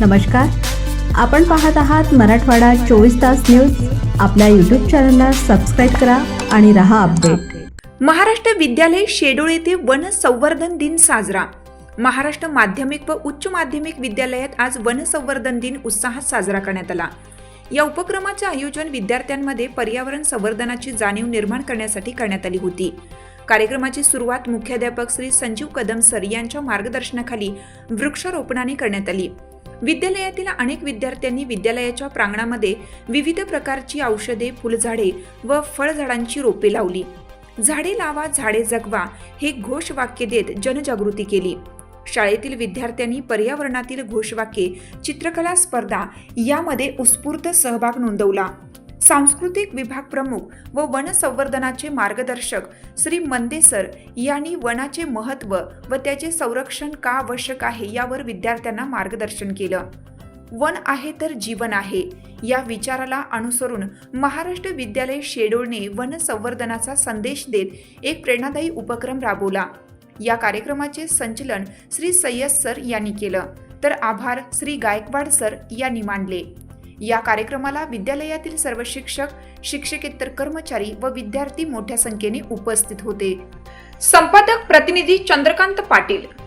नमस्कार. आपण पाहत आहात मराठवाडा चोवीस तास न्यूज. आपल्या यूट्यूब चॅनलला सबस्क्राईब करा आणि रहा अपडेट महाराष्ट्र विद्यालय शेडोळ येथे वन संवर्धन दिन साजरा. महाराष्ट्र माध्यमिक व उच्च माध्यमिक विद्यालयात आज वन संवर्धन दिन उत्साहात साजरा करण्यात आला. या उपक्रमाचे आयोजन विद्यार्थ्यांमध्ये पर्यावरण संवर्धनाची जाणीव निर्माण करण्यासाठी करण्यात आली होती. कार्यक्रमाची सुरुवात मुख्याध्यापक श्री संजीव कदम सर यांच्या मार्गदर्शनाखाली वृक्षारोपणाने करण्यात आली. विद्यालयातील अनेक विद्यार्थ्यांनी विद्यालयाच्या प्रांगणामध्ये विविध प्रकारची औषधे फुलझाडे व फळझाडांची रोपे लावली. झाडे लावा झाडे जगवा हे घोषवाक्य देत जनजागृती केली. शाळेतील विद्यार्थ्यांनी पर्यावरणातील घोषवाक्ये चित्रकला स्पर्धा यामध्ये उत्स्फूर्त सहभाग नोंदवला. सांस्कृतिक विभाग प्रमुख व वन संवर्धनाचे मार्गदर्शक श्री मंदेसर यांनी वनाचे महत्त्व व त्याचे संरक्षण का आवश्यक आहे यावर विद्यार्थ्यांना मार्गदर्शन केलं. वन आहे तर जीवन आहे या विचाराला अनुसरून महाराष्ट्र विद्यालय शेडोळने वन संवर्धनाचा संदेश देत एक प्रेरणादायी उपक्रम राबवला. या कार्यक्रमाचे संचलन श्री सय्यद सर यांनी केलं. तर आभार श्री गायकवाड सर यांनी मांडले या कार्यक्रमाला विद्यालयातील सर्व शिक्षक शिक्षकेतर कर्मचारी व विद्यार्थी मोठ्या संख्येने उपस्थित होते. संपादक प्रतिनिधी चंद्रकांत पाटील